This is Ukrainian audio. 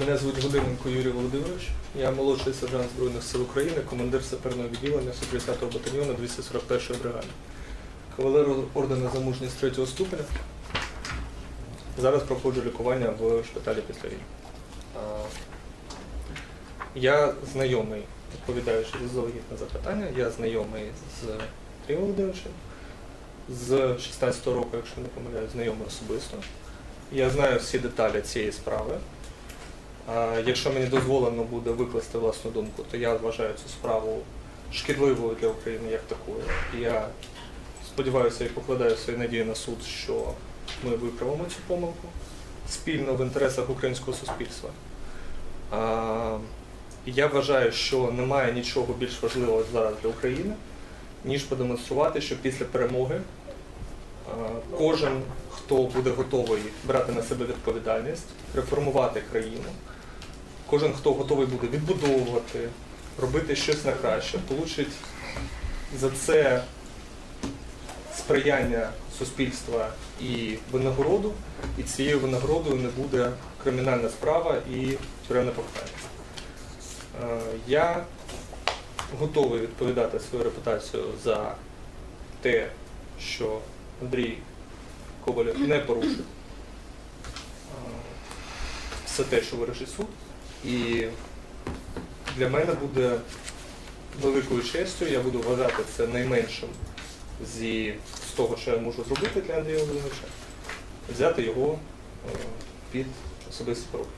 Мене звуть Годиненко Юрій Володимирович. Я молодший сержант Збройних сил України, командир саперного відділення 130-го батальйону 241-ї бригади. Кавалер ордена за мужність 3 ступеня. Зараз проходжу лікування в шпиталі після війни. Я знайомий, відповідаючи на запитання, я знайомий з Андрієм Володимировичем. З 16-го року, якщо не помиляюсь, знайомий особисто. Я знаю всі деталі цієї справи. Якщо мені дозволено буде викласти власну думку, то я вважаю цю справу шкідливою для України як такою. Я сподіваюся і покладаю свої надії на суд, що ми виправимо цю помилку спільно в інтересах українського суспільства. Я вважаю, що немає нічого більш важливого зараз для України, ніж продемонструвати, що після перемоги кожен, хто буде готовий брати на себе відповідальність, реформувати країну, кожен, хто готовий буде відбудовувати, робити щось на краще, получить за це сприяння суспільства і винагороду, і цією винагородою не буде кримінальна справа і тюремне покарання. Е, Я готовий відповідати свою репутацію за те, що Андрій Ковалєв не порушив е, все те, що вирішить суд. І для мене буде великою честю, я буду вважати це найменшим зі, з того, що я можу зробити для Андрія Володимировича, взяти його е, під особисті поруки.